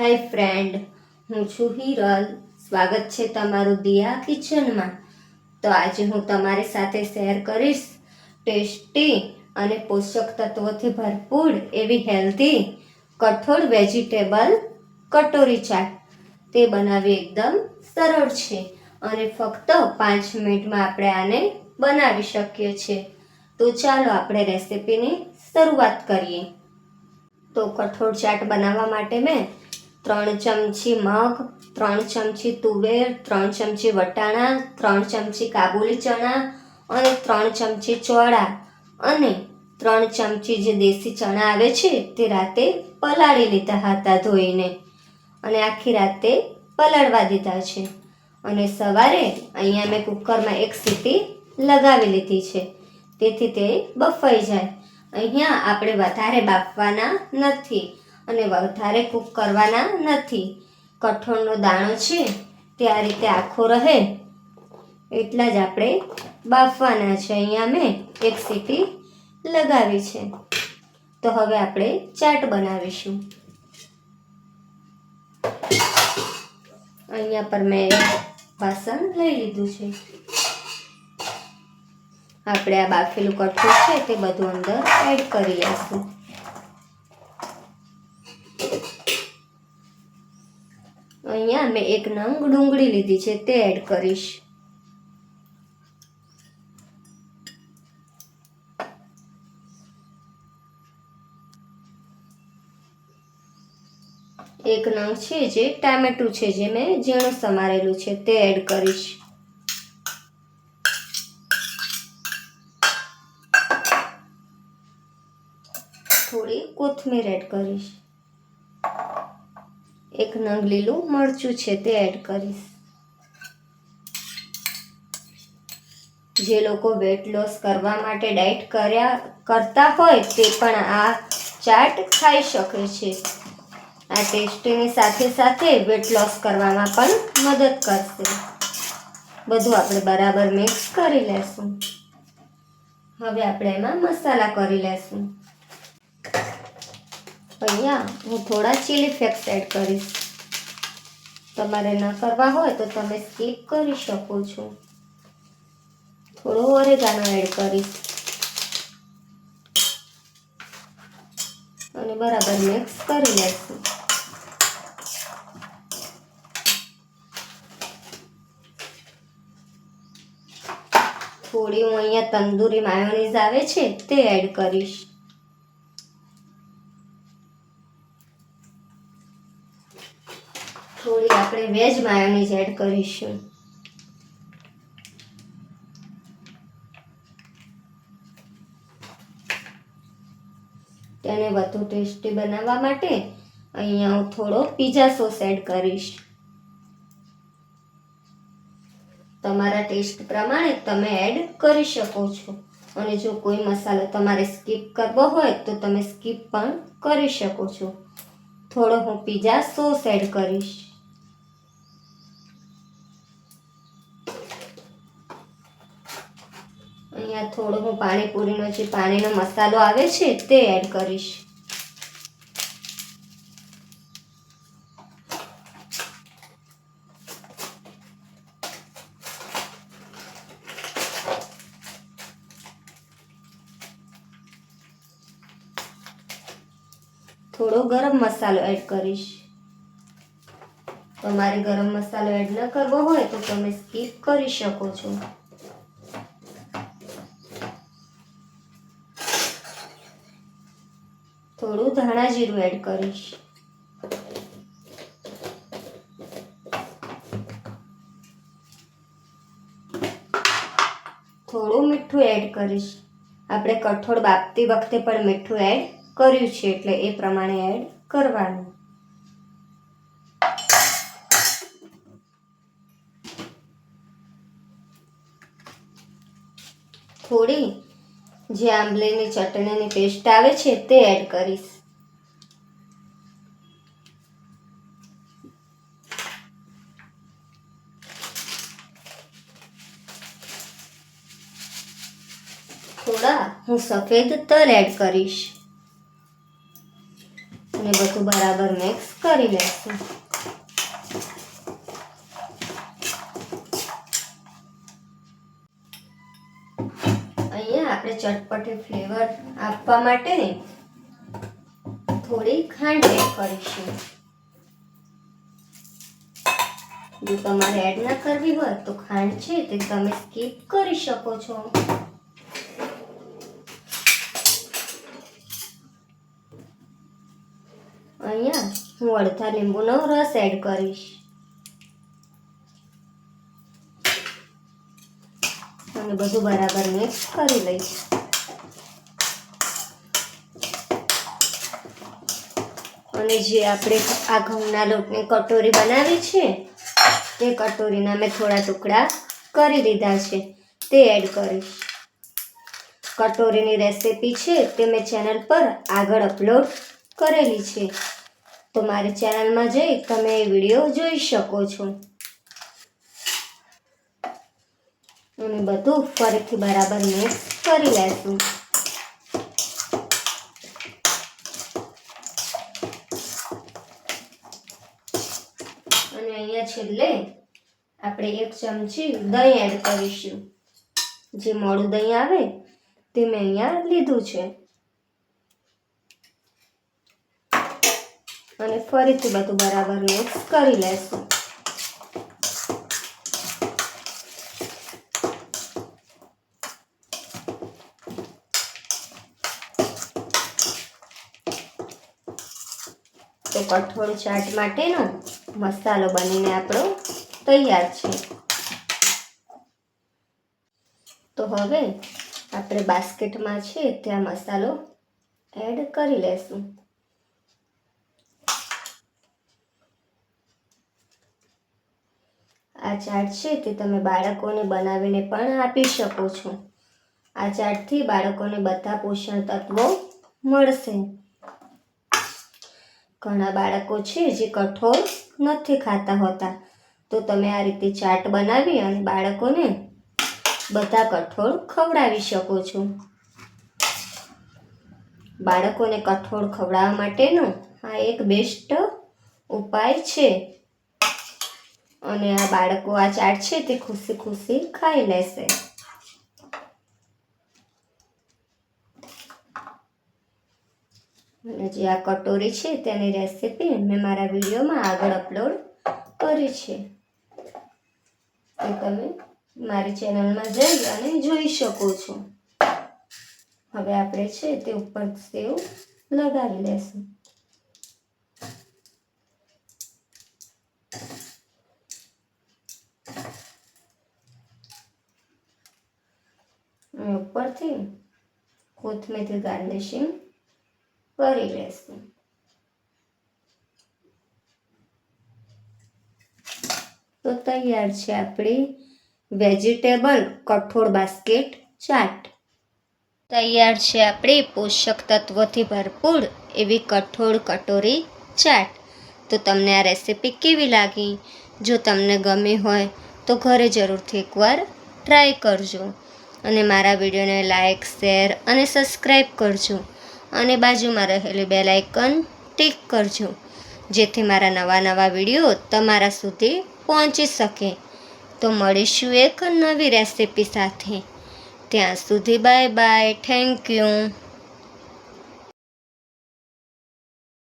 હાય friend હું છું હિરલ. સ્વાગત છે તમારું દિયા કિચનમાં. તો આજે હું તમારી સાથે શેર કરીશ ટેસ્ટી અને પોષક તત્વોથી ભરપૂર એવી હેલ્ધી કઠોળ વેજીટેબલ કટોરી ચાટ. તે બનાવવી એકદમ સરળ છે અને ફક્ત પાંચ મિનિટમાં આપણે આને બનાવી શકીએ છીએ. તો ચાલો આપણે રેસીપીની શરૂઆત કરીએ. તો કઠોળ ચાટ બનાવવા માટે મેં ત્રણ ચમચી મગ, ત્રણ ચમચી તુવેર, ત્રણ ચમચી વટાણા, ત્રણ ચમચી કાબુલી ચણા અને ત્રણ ચમચી ચોળા અને ત્રણ ચમચી જે દેશી ચણા આવે છે તે રાતે પલાળી લીધા હતા ધોઈને અને આખી રાતે પલાળવા દીધા છે. અને સવારે અહીંયા મેં કુકરમાં એક સીટી લગાવી લીધી છે. તેથી તે બફાઈ જાય. અહીંયા આપણે વધારે બાફવાના નથી. અને વધારે કૂક કરવાના નથી. કઠોળનો દાણો છે, તે આ રીતે આખો રહે. એટલા જ આપણે બાફવાના છે. અહીંયા મેં એક સીટી લગાવી છે. તો હવે આપણે ચાટ બનાવીશું. અહીંયા પર મેં વાસણ લઈ લીધું છે. આપણે આ બાફેલું કઠોળ છે, તે બધું અંદર એડ કરી લઈશું અહીંયા મેં એક નંગ ડુંગળી લીધી છે, તે એડ કરીશ. એક નંગ છે જે ટામેટું છે, જે મેં ઝીણું સમારેલું છે, તે એડ કરીશ. થોડી કોથમીર એડ કરીશ. એક નંગ લીલું મરચું છે તે એડ કરીશ. જે લોકો વેટ લોસ કરવા માટે ડાયટ કર્યા, કરતા હોય તે પણ આ ચાટ ખાઈ શકે છે. આ ટેસ્ટીની સાથે સાથે વેટ લોસ કરવામાં પણ મદદ કરશે. બધું આપણે બરાબર મિક્સ કરી લેશું. હવે આપણે એમાં મસાલા કરી લેશું. અહીંયા હું થોડા ચીલી ફ્લેક્સ એડ કરીશ. તમારે ન કરવા હોય તો તમે સ્કીપ કરી શકો છો. થોડો ઓરેગાનો એડ કરીશ. અને બરાબર મિક્સ કરી લેશું. થોડી હું અહીંયા તંદૂરી માયોનીઝ આવે છે તે એડ કરીશ થોડી આપણે વેજ માયોનીઝ એડ કરીશું. તેને વધુ ટેસ્ટી બનાવવા માટે અહીંયા હું થોડો પીઝા સોસ એડ કરીશ. તમારા ટેસ્ટ પ્રમાણે તમે એડ કરી શકો છો. અને જો કોઈ મસાલો તમારે સ્કીપ કરવો હોય તો તમે સ્કીપ પણ કરી શકો છો. થોડો હું પીઝા સોસ એડ કરીશ. અહીંયા થોડો હું પાણીપુરીનો જે પાણીનો મસાલો આવે છે તે એડ કરીશ. થોડો ગરમ મસાલો એડ કરીશ. તમારે ગરમ મસાલો એડ ન કરવો હોય તો તમે સ્કીપ કરી શકો છો. થોડું ધાણા જીરું એડ કરીશ. થોડું મીઠું એડ કરીશ. આપણે કઠોળ બાફતી વખતે પણ મીઠું એડ કર્યું છે, એટલે એ પ્રમાણે એડ કરવાનું. થોડી જે આંબલીની ચટણીની પેસ્ટ આવે છે તે એડ કરીશ. થોડા હું સફેદ તલ એડ કરીશ. અને બધું બરાબર મિક્સ કરી લેશું અહીંયા આપણે ચટપટી ફ્લેવર આપવા માટે થોડી ખાંડ એડ કરીશું. જો તમારે એડ ના કરવી હોય તો ખાંડ છે તે તમે સ્કીપ કરી શકો છો. અહીંયા હું અડધા લીંબુનો રસ એડ કરીશ. અને બધું બરાબર મિક્સ કરી લઈશ. અને જે આપણે આ ઘઉંના લોટની કટોરી બનાવી છે તે કટોરીના મેં થોડા ટુકડા કરી દીધા છે, તે એડ કરીશ. કટોરીની રેસિપી છે તે મેં ચેનલ પર આગળ અપલોડ કરેલી છે. તો મારી ચેનલમાં જઈ તમે એ વીડિયો જોઈ શકો છો. અને બધું ફરીથી બરાબર મિક્સ કરી લેશું. અને અહીંયા છેલ્લે આપણે એક ચમચી દહીં એડ કરીશું. જે મોડું દહીં આવે તે મેં અહીંયા લીધું છે. અને ફરીથી બધું બરાબર મિક્સ કરી લેશું. તો કઠોળ ચાટ માટેનો મસાલો બનીને આપણો તૈયાર છે. તો હવે આપણે બાસ્કેટમાં છે ત્યાં મસાલો એડ કરી લેશું. આ ચાટ છે તે તમે બાળકોને બનાવીને પણ આપી શકો છો. આ ચાટથી બાળકોને બધા પોષણ તત્વો મળશે. ઘણા બાળકો છે જે કઠોળ નથી ખાતા હોતા. તો તમે આ રીતે ચાટ બનાવી અને બાળકોને બધા કઠોળ ખવડાવી શકો છો. બાળકોને કઠોળ ખવડાવવા માટેનો આ એક બેસ્ટ ઉપાય છે. અને આ બાળકો આ ચાટ છે તે ખુશી ખુશી ખાઈ લેશે. અને જે આ કટોરી છે તેની રેસીપી મેં મારા વિડીયોમાં આગળ અપલોડ કરી છે. એ તમે મારી ચેનલમાં જઈ અને જોઈ શકો છો. હવે આપણે છે તે ઉપર સેવ લગાવી લેશું. ઉપરથી કોથમીરથી ગાર્નિશિંગ કરી લેશું તો તૈયાર છે આપણી વેજીટેબલ કઠોળ બાસ્કેટ ચાટ. તૈયાર છે આપણી પોષક તત્વોથી ભરપૂર એવી કઠોળ કટોરી ચાટ. તો તમને આ રેસીપી કેવી લાગી? જો તમને ગમી હોય તો ઘરે જરૂરથી એકવાર ટ્રાય કરજો. અને મારા વિડીયોને લાઇક શેર અને સબસ્ક્રાઈબ કરજો. અને બાજુમાં રહેલી બેલ આઇકન ટિક કરજો, જેથી મારા નવા નવા વીડિયો તમારા સુધી પહોંચી શકે. તો મળીશું એક નવી રેસિપી સાથે. ત્યાં સુધી બાય બાય થેન્ક યુ